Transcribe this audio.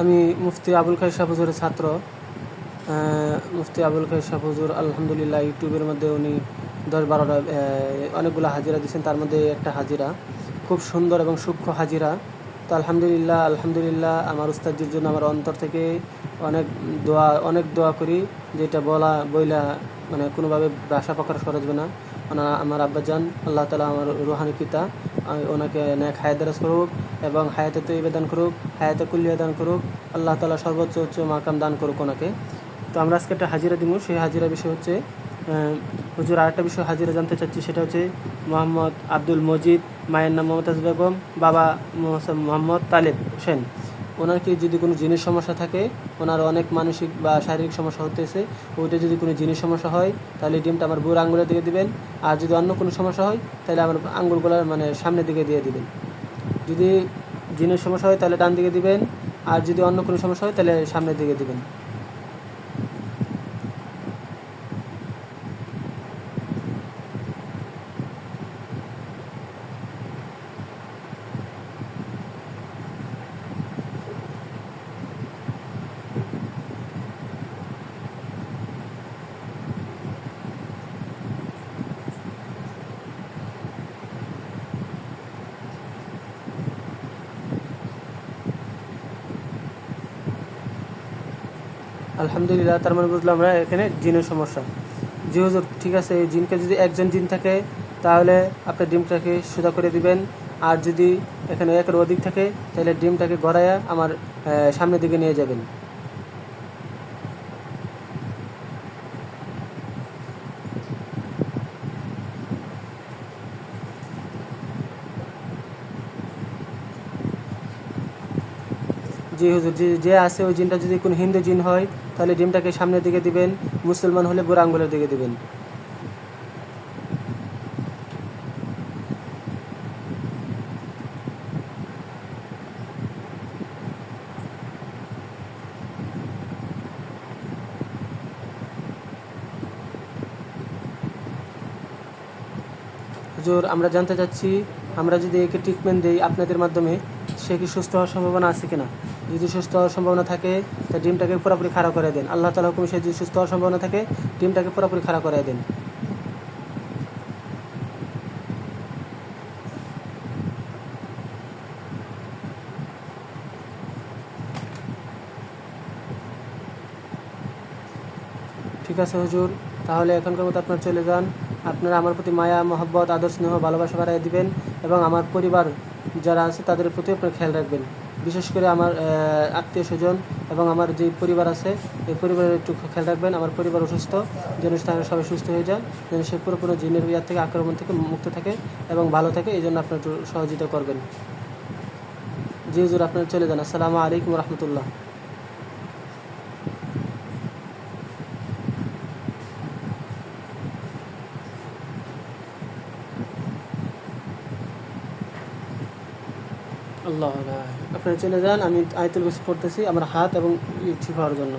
আমি মুফতি আবুল খাই শাহ হুজুরের ছাত্র মুফতি আবুল খাই শাহ হুজুর আলহামদুলিল্লাহ ইউটিউবের মধ্যে উনি দশ বারোটা অনেকগুলো হাজিরা দিচ্ছেন তার মধ্যে একটা হাজিরা। খুব সুন্দর এবং সূক্ষ্ম হাজিরা। তো আলহামদুলিল্লাহ আলহামদুলিল্লাহ আমার উস্তাদজির জন্য আমার অন্তর থেকে অনেক দোয়া অনেক দোয়া করি, যেটা বলা, বইলা মানে কোনোভাবে ভাষা প্রকাশ করা যাবে না। আমার আব্বাজান, আল্লাহ তালা আমার রুহানি পিতা। ওনাকে নেক হায়াতারাজ করুক এবং হায়াতে তৈবে দান করুক, হায়াতে কুল্লিয়া দান করুক, আল্লাহ তালা সর্বোচ্চ উচ্চ মাকাম দান করুক ওনাকে। তো আমরা আজকে একটা হাজিরা দিব সেই হাজিরা বিষয় হচ্ছে হুজুর আরেকটা বিষয় হাজিরা জানতে চাচ্ছি, সেটা হচ্ছে মোহাম্মদ আব্দুল মজিদ, মায়ের নাম মমতাজ বেগম, বাবা মোহাম্মদ তালেব হোসেন। ওনার কি যদি কোনো জিনিস সমস্যা থাকে, ওনার অনেক মানসিক বা শারীরিক সমস্যা হতেছে, ওইটা যদি কোনো জিনিস সমস্যা হয়, তাহলে ডিমটা আমার বুড়ো আঙুলের দিকে দিবেন। আর যদি অন্য কোনো সমস্যা হয়, তাহলে আমার আঙুলগুলো মানে সামনের দিকে দিয়ে দিবেন। যদি জিনের সমস্যা হয়, তাহলে ডান দিকে দিবেন। আর যদি অন্য কোনো সমস্যা হয়, তাহলে সামনের দিকে দিবেন। আলহামদুলিল্লাহ, তার মানে বুঝলাম আমরা এখানে জিনের সমস্যা। জি হুজুর, ঠিক আছে, এই জিনকে যদি একজন জিন থাকে, তাহলে আপনার ডিমটাকে সোজা করে দিবেন। আর যদি এখানে একের অধিক থাকে, তাহলে ডিমটাকে গড়াইয়া আমার সামনের দিকে নিয়ে যাবেন। জি হুজুর, যে যে আছে ওই জিনটা যদি কোনো হিন্দু জিন হয়, তাহলে ডিমটাকে সামনের দিকে দিবেন, মুসলমান হলে বুড়ো আঙ্গুলের দিকে দিবেন। হুজুর, আমরা জানতে চাচ্ছি, আমরা যদি একে ট্রিটমেন্ট দিই আপনাদের মাধ্যমে সে কি সুস্থ হওয়ার সম্ভাবনা আছে কিনা? যদি সুস্থ হওয়ার সম্ভাবনা থাকে, তা ডিমটাকে পুরোপুরি খাড়া করে দেন। আল্লাহ তালা হুকুম সে যদি সুস্থ হওয়ার সম্ভাবনা থাকে, ডিমটাকে পুরোপুরি খাড়া করে দেন। ঠিক আছে হুজুর, তাহলে এখনকার মতো আপনার চলে যান। আপনারা আমার প্রতি মায়া, মহব্বত, আদর, স্নেহ, ভালোবাসা বাড়াই দিবেন। এবং আমার পরিবার যারা আছে তাদের প্রতি আপনার খেয়াল রাখবেন। বিশেষ করে আমার আত্মীয় স্বজন এবং আমার যে পরিবার আছে, এই পরিবারের একটু খেয়াল রাখবেন। আমার পরিবার অসুস্থ, যেন তারা সবাই সুস্থ হয়ে যায়, যেন সে পুরোপুরো জিনের ইয়ার থেকে আক্রমণ থেকে মুক্ত থাকে এবং ভালো থাকে, এই জন্য আপনার একটু সহযোগিতা করবেন। জি, হুজুর, আপনার চলে যান। আসসালামু আলাইকুম রহমতুল্লাহ। আল্লাহ আপনারা চলে যান আমি আয়তুল কুরসি পড়তেছি আমার হাত এবং ঠিক হওয়ার জন্য।